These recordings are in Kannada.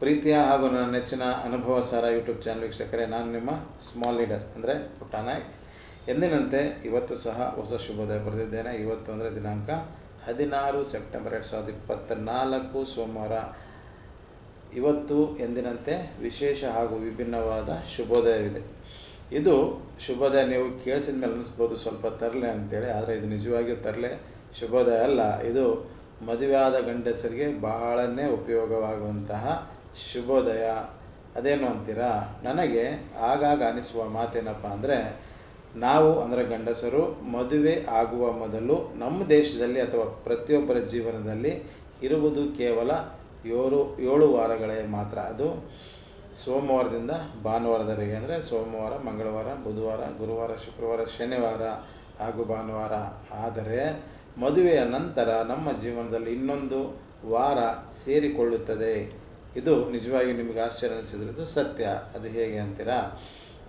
ಪ್ರೀತಿಯ ಹಾಗೂ ನನ್ನ ನೆಚ್ಚಿನ ಅನುಭವ ಸಾರ ಯೂಟ್ಯೂಬ್ ಚಾನಲ್ ವೀಕ್ಷಕರೇ, ನಾನು ನಿಮ್ಮ ಸ್ಮಾಲ್ ಲೀಡರ್ ಅಂದರೆ ಪುಟ್ಟ ನಾಯಕ್. ಎಂದಿನಂತೆ ಇವತ್ತು ಸಹ ಹೊಸ ಶುಭೋದಯ ಬರೆದಿದ್ದೇನೆ. ಇವತ್ತು ಅಂದರೆ ದಿನಾಂಕ ಹದಿನಾರು ಸೆಪ್ಟೆಂಬರ್ ಎರಡು ಸಾವಿರದ ಇಪ್ಪತ್ತ ನಾಲ್ಕು ಸೋಮವಾರ. ಇವತ್ತು ಎಂದಿನಂತೆ ವಿಶೇಷ ಹಾಗೂ ವಿಭಿನ್ನವಾದ ಶುಭೋದಯವಿದೆ. ಇದು ಶುಭೋದಯ ನೀವು ಕೇಳಿಸಿದ ಮೇಲೆ ಅನ್ನಿಸ್ಬೋದು ಸ್ವಲ್ಪ ತರಲೆ ಅಂತೇಳಿ, ಆದರೆ ಇದು ನಿಜವಾಗಿಯೂ ತರಲೆ. ಶುಭೋದಯ ಅಲ್ಲ, ಇದು ಮದುವೆಯಾದ ಗಂಡಸರಿಗೆ ಬಹಳನೇ ಉಪಯೋಗವಾಗುವಂತಹ ಶುಭೋದಯ. ಅದೇನು ಅಂತೀರಾ? ನನಗೆ ಆಗಾಗ ಅನಿಸುವ ಮಾತೇನಪ್ಪ ಅಂದರೆ, ನಾವು ಅಂದರೆ ಗಂಡಸರು ಮದುವೆ ಆಗುವ ಮೊದಲು ನಮ್ಮ ದೇಶದಲ್ಲಿ ಅಥವಾ ಪ್ರತಿಯೊಬ್ಬರ ಜೀವನದಲ್ಲಿ ಇರುವುದು ಕೇವಲ ಏಳು ಏಳು ವಾರಗಳೇ ಮಾತ್ರ. ಅದು ಸೋಮವಾರದಿಂದ ಭಾನುವಾರದವರೆಗೆ ಅಂದರೆ ಸೋಮವಾರ, ಮಂಗಳವಾರ, ಬುಧವಾರ, ಗುರುವಾರ, ಶುಕ್ರವಾರ, ಶನಿವಾರ ಹಾಗೂ ಭಾನುವಾರ. ಆದರೆ ಮದುವೆಯ ನಂತರ ನಮ್ಮ ಜೀವನದಲ್ಲಿ ಇನ್ನೊಂದು ವಾರ ಸೇರಿಕೊಳ್ಳುತ್ತದೆ. ಇದು ನಿಜವಾಗಿ ನಿಮಗೆ ಆಶ್ಚರ್ಯ ಅನಿಸಿದ್ರದ್ದು ಸತ್ಯ. ಅದು ಹೇಗೆ ಅಂತೀರಾ?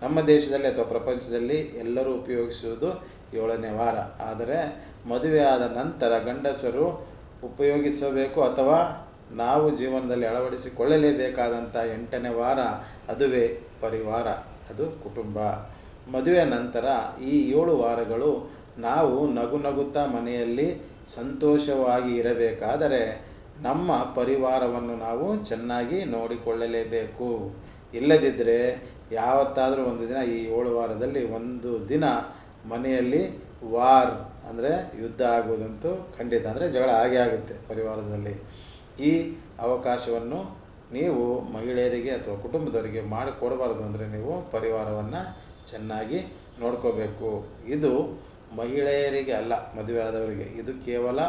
ನಮ್ಮ ದೇಶದಲ್ಲಿ ಅಥವಾ ಪ್ರಪಂಚದಲ್ಲಿ ಎಲ್ಲರೂ ಉಪಯೋಗಿಸುವುದು ಏಳನೇ ವಾರ. ಆದರೆ ಮದುವೆಯಾದ ನಂತರ ಗಂಡಸರು ಉಪಯೋಗಿಸಬೇಕು ಅಥವಾ ನಾವು ಜೀವನದಲ್ಲಿ ಅಳವಡಿಸಿಕೊಳ್ಳಲೇಬೇಕಾದಂಥ ಎಂಟನೇ ವಾರ ಅದುವೇ ಪರಿವಾರ. ಅದು ಕುಟುಂಬ. ಮದುವೆಯ ನಂತರ ಈ ಏಳು ವಾರಗಳು ನಾವು ನಗು ನಗುತ್ತಾ ಮನೆಯಲ್ಲಿ ಸಂತೋಷವಾಗಿ ಇರಬೇಕಾದರೆ ನಮ್ಮ ಪರಿವಾರವನ್ನು ನಾವು ಚೆನ್ನಾಗಿ ನೋಡಿಕೊಳ್ಳಲೇಬೇಕು. ಇಲ್ಲದಿದ್ದರೆ ಯಾವತ್ತಾದರೂ ಒಂದು ದಿನ ಈ ಏಳು ವಾರದಲ್ಲಿ ಒಂದು ದಿನ ಮನೆಯಲ್ಲಿ ವಾರ್ ಅಂದರೆ ಯುದ್ಧ ಆಗುವುದಂತೂ ಖಂಡಿತ ಅಂದರೆ ಜಗಳ ಆಗೇ ಆಗುತ್ತೆ ಪರಿವಾರದಲ್ಲಿ. ಈ ಅವಕಾಶವನ್ನು ನೀವು ಮಹಿಳೆಯರಿಗೆ ಅಥವಾ ಕುಟುಂಬದವರಿಗೆ ಮಾಡಿಕೊಡಬಾರ್ದು ಅಂದರೆ ನೀವು ಪರಿವಾರವನ್ನು ಚೆನ್ನಾಗಿ ನೋಡ್ಕೋಬೇಕು. ಇದು ಮಹಿಳೆಯರಿಗೆ ಅಲ್ಲ, ಮದುವೆ ಆದವರಿಗೆ. ಇದು ಕೇವಲ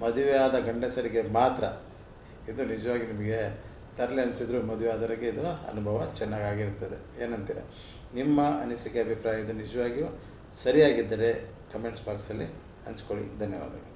ಮದುವೆಯಾದ ಗಂಡಸರಿಗೆ ಮಾತ್ರ. ಇದು ನಿಜವಾಗಿ ನಿಮಗೆ ತರಲೆ ಅನಿಸಿದ್ರು ಮದುವೆ ಆದವರಿಗೆ ಇದು ಅನುಭವ ಚೆನ್ನಾಗಾಗಿರ್ತದೆ. ಏನಂತೀರ? ನಿಮ್ಮ ಅನಿಸಿಕೆ, ಅಭಿಪ್ರಾಯ ಇದು ನಿಜವಾಗಿಯೂ ಸರಿಯಾಗಿದ್ದರೆ ಕಮೆಂಟ್ಸ್ ಬಾಕ್ಸಲ್ಲಿ ಹಂಚ್ಕೊಳ್ಳಿ. ಧನ್ಯವಾದಗಳು.